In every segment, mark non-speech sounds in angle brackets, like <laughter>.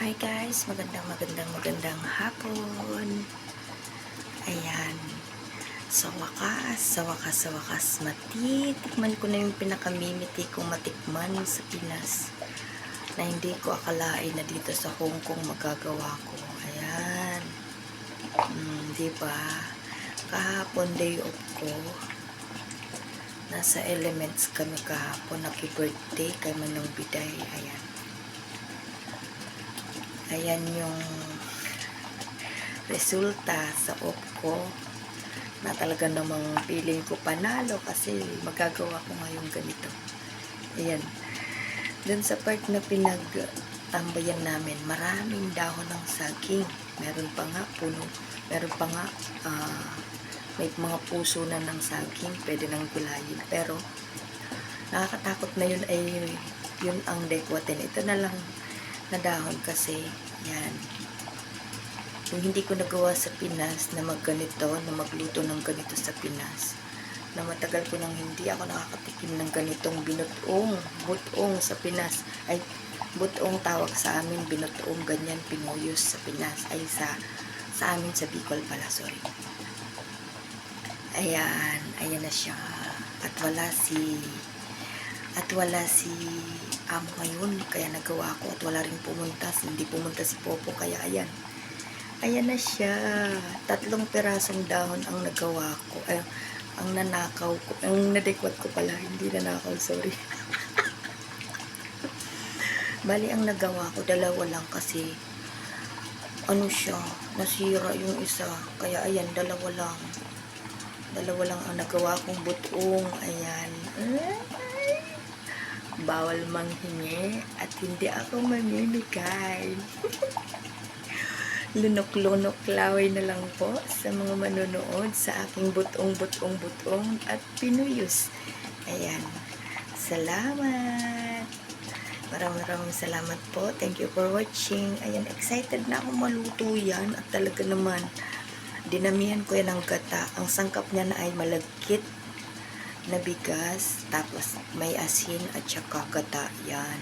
Hi guys, magandang magandang magandang hapon. Ayan. Sa wakas, sa wakas, sa wakas, matitikman ko na yung pinakamimiti kong matikman sa Pinas na hindi ko akalain na dito sa Hong Kong magagawa ko. Ayan. Hmm, di ba? Kahapon day off ko. Nasa Elements kami kahapon. Happy birthday kay Manong Biday. Ayan. Ayan yung resulta sa ko na talaga namang feeling ko panalo kasi magagawa ko ngayon ganito. Ayan. Dun sa part na pinagtambayan namin, maraming dahon ng saging. Meron pa nga puno. Meron pa nga ah, may mga puso na ng saging. Pwede nang gulayin. Pero nakakatakot na yun ay yun ang dekwatin. Ito na lang na dahon kasi yan. Yung hindi ko nagawa sa Pinas na magganito, na magluto ng ganito sa Pinas na matagal ko nang hindi ako nakakatikim ng ganitong binutong butong sa Pinas ay butong tawag sa amin binutong ganyan pinuyos sa Pinas ay sa sa amin sa Bicol pala sorry. Ayan ayan na siya. At wala si at wala si amo ngayon kaya nagawa ko at wala rin pumunta hindi pumunta si Popo kaya ayan. Ayan na siya. Tatlong perasong dahon ang nagawa ko ay, ang nanakaw ko ang nadekwat ko pala hindi nanakaw sorry. <laughs> Bali ang nagawa ko dalawa lang kasi ano siya nasira yung isa kaya ayan dalawa lang. Dalawa lang ang nagawa kong butong ayan. Ay! Bawal manghingi at hindi ako mamimigay. <laughs> Lunok-lunok laway na lang po sa mga manonood sa aking butong-butong-butong at pinuyos. Ayan. Salamat! Maraming maraming salamat po. Thank you for watching. Ayan, excited na ako maluto yan at talaga naman dinamihan ko yan ng gata. Ang sangkap niya na ay malagkit na bigas, tapos may asin at saka gata yan.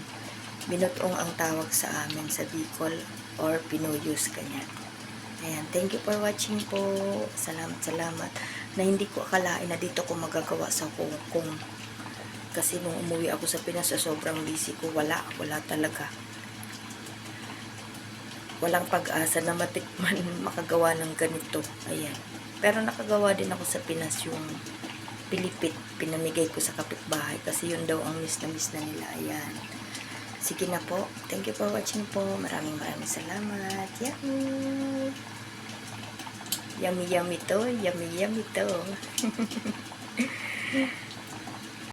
Binutong ang tawag sa amin sa Bicol or Pinuyos kanyan. Ayan, thank you for watching po. Salamat, salamat. Na hindi ko akalain na dito ko magagawa sa Hong Kong. Kasi nung umuwi ako sa Pinas, sa sobrang busy ko, wala, wala talaga. Walang pag-asa na matikman, <laughs> makagawa ng ganito. Ayan. Pero nakagawa din ako sa Pinas yung pilipit pinamigay ko sa kapitbahay kasi yun daw ang miss na miss na nila. Ayan. Sige na po. Thank you for watching po. Maraming maraming salamat. Yahoo yummy. Yummy to. Yummy yummy to <laughs>